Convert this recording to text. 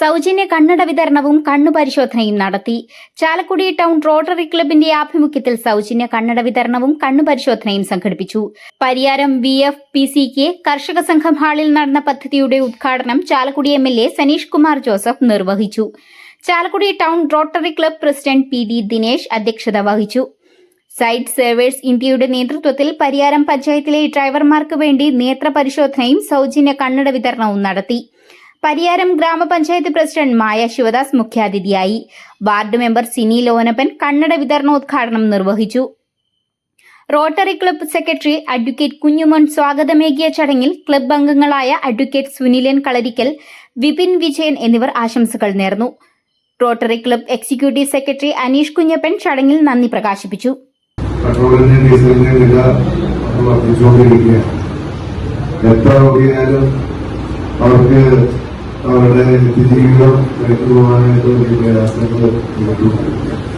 സൗജന്യ കണ്ണട വിതരണവും കണ്ണു പരിശോധനയും നടത്തി. ചാലക്കുടി ടൗൺ റോട്ടറി ക്ലബിന്റെ ആഭിമുഖ്യത്തിൽ സൗജന്യ കണ്ണട വിതരണവും കണ്ണു പരിശോധനയും സംഘടിപ്പിച്ചു. Pariyaram V F P C K കർഷക സംഘം ഹാളിൽ നടന്ന പദ്ധതിയുടെ ഉദ്ഘാടനം Chalakudy M L A Saneesh Kumar Joseph നിർവഹിച്ചു. Chalakudy town rotary club president P D Dinesh അധ്യക്ഷത വഹിച്ചു. സൈറ്റ് സർവേഴ്സ് ഇന്ത്യയുടെ നേതൃത്വത്തിൽ പരിയാരം പഞ്ചായത്തിലെ ഡ്രൈവർമാർക്ക് വേണ്ടി നേത്ര പരിശോധനയും സൗജന്യ കണ്ണട വിതരണവും നടത്തി. പരിയാരം ഗ്രാമപഞ്ചായത്ത് പ്രസിഡന്റ് മായ ശിവദാസ് മുഖ്യാതിഥിയായി. വാർഡ് മെമ്പർ സിനി ലോനപ്പൻ കണ്ണട വിതരണോദ്ഘാടനം നിർവഹിച്ചു. Rotary club secretary advocate Kunjumon സ്വാഗതമേകിയ ചടങ്ങിൽ ക്ലബ്ബ് അംഗങ്ങളായ അഡ്വക്കേറ്റ് സുനിലൻ കളരിക്കൽ വിപിൻ വിജയൻ എന്നിവർ ആശംസകൾ നേർന്നു. Rotary club executive secretary Aneesh Kunjappan ചടങ്ങിൽ നന്ദി പ്രകാശിപ്പിച്ചു. അവർക്ക് അവരുടെ നിത്യജീവിതം എടുത്തു പോകാനായിട്ട് വലിയ പ്രയാസങ്ങൾ